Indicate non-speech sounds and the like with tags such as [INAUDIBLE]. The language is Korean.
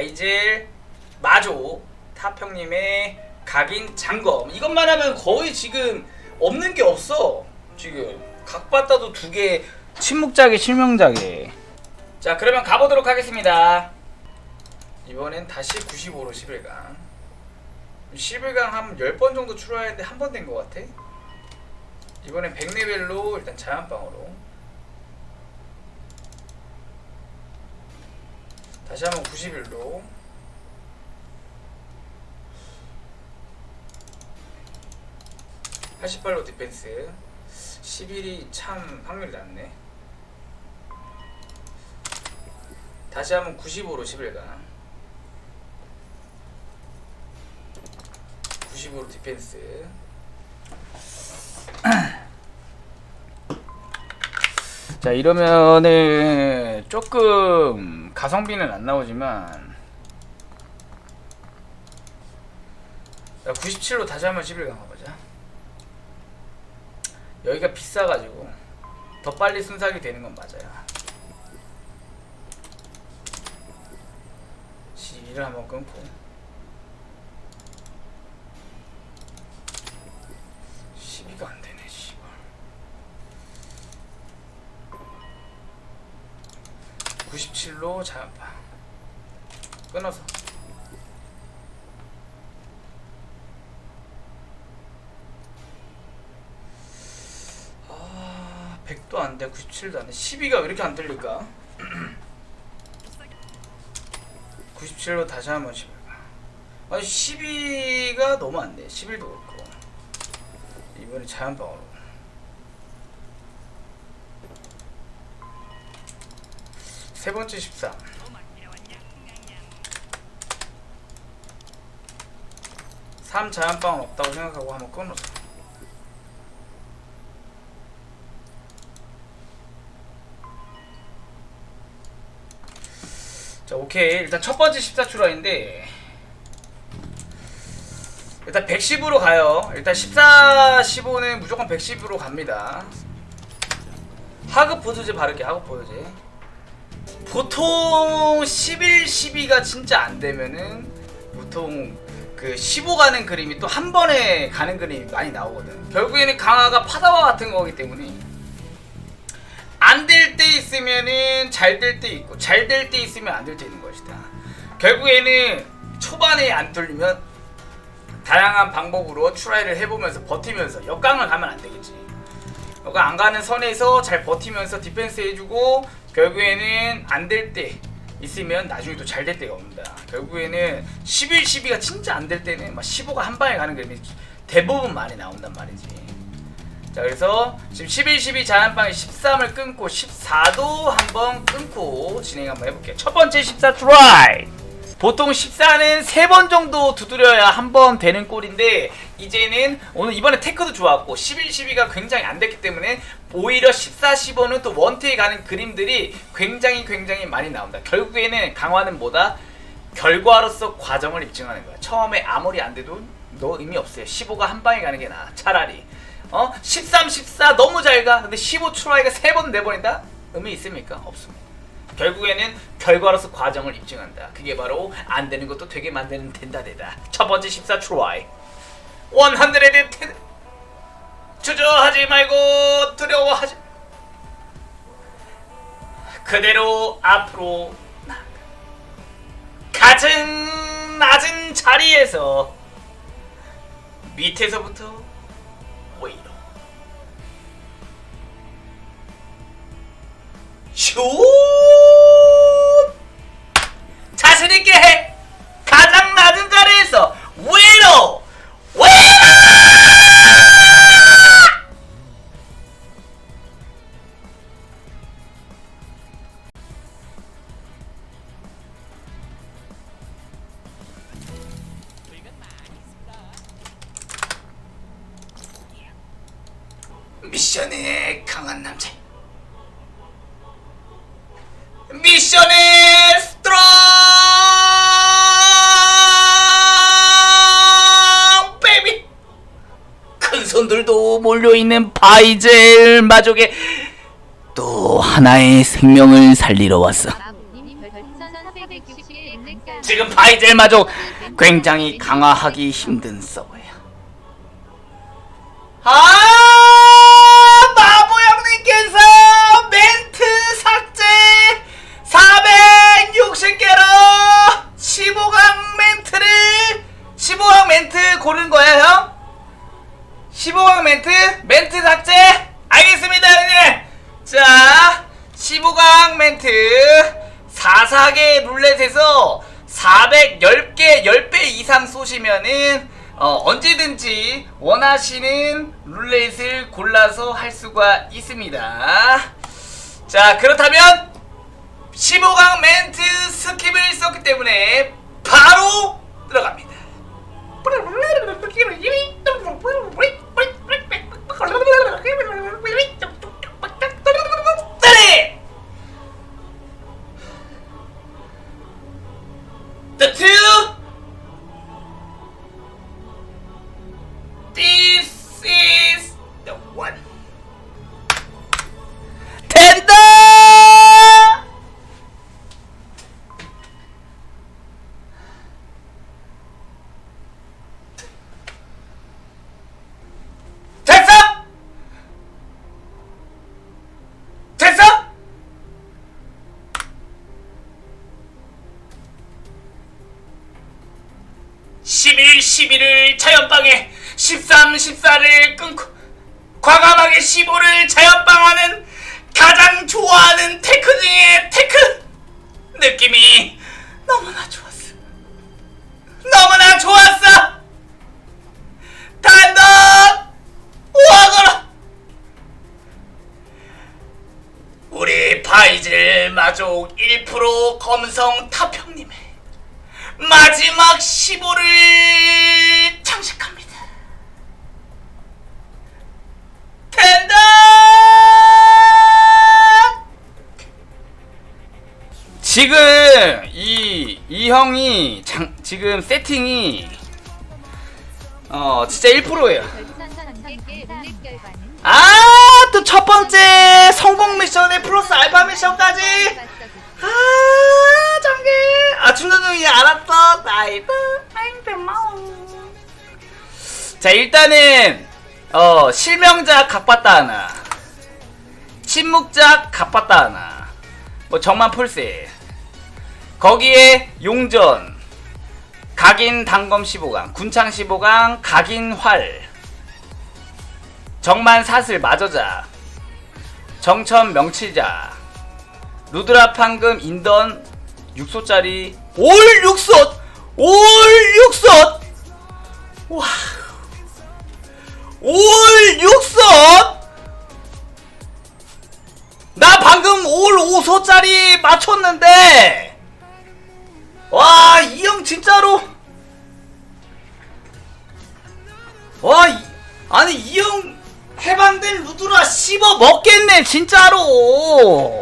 바이젤 마조 타평님의 각인 장검. 이것만 하면 거의 지금 없는 게 없어. 지금 각 봤다도 두 개 침묵작에 실명작에. 자 그러면 가보도록 하겠습니다. 이번엔 다시 95로 11강. 11강 한 10번 정도 출하했는데 한 번 된 것 같아? 이번엔 100레벨로 일단 자연방으로 다시 한번 91로. (88로) 디펜스. 11이 참 확률이 낮네. 다시 한번 95로 11가 95로 디펜스 자 이러면은 조금 가성비는 안 나오지만. 자 97로 다시 한번 11강 가보자. 여기가 비싸가지고 더 빨리 순삭이 되는 건 맞아요. 12를 한번 끊고 97로 자연파 끊어서. 아 100도 안돼. 97도 안돼. 12가 왜 이렇게 안 들릴까? [CLEARS THROAT] 97로 다시 한번 11가 아니 12가 너무 안돼. 11도 그렇고. 이번에 자연방으로 세 번째 13 3 자연방은 없다고 생각하고 한번 끊어서 자. 오케이. 일단 첫 번째 14출하인데 일단 110으로 가요. 일단 14, 15는 무조건 110으로 갑니다. 하급 보조제 바르게 하급 보조제 보통 11, 12가 진짜 안 되면은 보통 그 15 가는 그림이 또 한 번에 가는 그림이 많이 나오거든. 결국에는 강화가 파다와 같은 거기 때문에 안 될 때 있으면은 잘 될 때 있고 잘 될 때 있으면 안 될 때 있는 것이다. 결국에는 초반에 안 뚫리면 다양한 방법으로 트라이를 해보면서 버티면서 역강을 가면 안 되겠지. 너가 안 가는 선에서 잘 버티면서 디펜스 해주고 결국에는 안 될 때 있으면 나중에 또 잘 될 때가 옵니다. 결국에는 11, 12가 진짜 안 될 때는 막 15가 한 방에 가는 그림이 대부분 많이 나온단 말이지. 자 그래서 지금 11, 12 자연방에 13을 끊고 14도 한번 끊고 진행 한번 해볼게요. 첫 번째 14 트라이. 보통 14는 3번 정도 두드려야 한 번 되는 꼴인데 이제는 오늘 이번에 테크도 좋았고 11, 12가 굉장히 안 됐기 때문에 오히려 14, 15는 또 원테에 가는 그림들이 굉장히 굉장히 많이 나온다. 결국에는 강화는 뭐다? 결과로서 과정을 입증하는 거야. 처음에 아무리 안 돼도 너 의미 없어요. 15가 한 방에 가는 게 나아. 차라리. 어? 13, 14 너무 잘 가. 근데 15 트라이가 3번, 4번이다? 의미 있습니까? 없습니다. 결국에는 결과로서 과정을 입증한다. 그게 바로 안 되는 것도 되게 만드는 된다 되다. 첫 번째 14 트라이. 100에 텐 주저하지 말고 두려워하지 그대로 앞으로 나아가. 가장 낮은 자리에서 밑에서부터 위로 슛 미션에 강한 남자. 미션에 스트롱 베이비. 큰 손들도 몰려 있는 바이젤 마족의 또 하나의 생명을 살리러 왔어. 마무님 별풍선 460개 넥스 지금 바이젤마저 굉장히 강화하기 힘든 서버야. 아 멘트 고른 거야 형? 15강 멘트 멘트 삭제 알겠습니다 형님 자 15강 멘트 44개 룰렛에서 410개 10배 이상 쏘시면은 어, 언제든지 원하시는 룰렛을 골라서 할 수가 있습니다. 자, 그렇다면 15강 멘트 스킵을 썼기 때문에 바로 들어갑니다. Put it right (11) (11을) 자연방에 (13) (14를) 끊고 과감하게 (15를) 자연방하는 가장 좋아하는 테크 중에 테크! 느낌이 너무나 좋았어. 너무나 좋았어! 단독 와거라 우리 바이질 마족 1% 검성 타평님의 마지막 15를 장식합니다. 된다! 지금 이, 이 형이 장, 지금 세팅이 어 진짜 1%예요. 아 또 첫 번 자 일단은 어 실명작 각봤다 하나. 침묵작 각봤다 하나. 뭐 정만 풀세. 거기에 용전 각인 단검 15강 군창 15강 각인 활. 정만 사슬 마저자 정천 명치자 루드라 판금 인던 6소짜리 올 6솥 올 6솥 와 올 6솥 나 방금 올 5소짜리 맞췄는데. 와 이 형 진짜로? 와 이- 아니 이 형 해방된 루드라 씹어 먹겠네 진짜로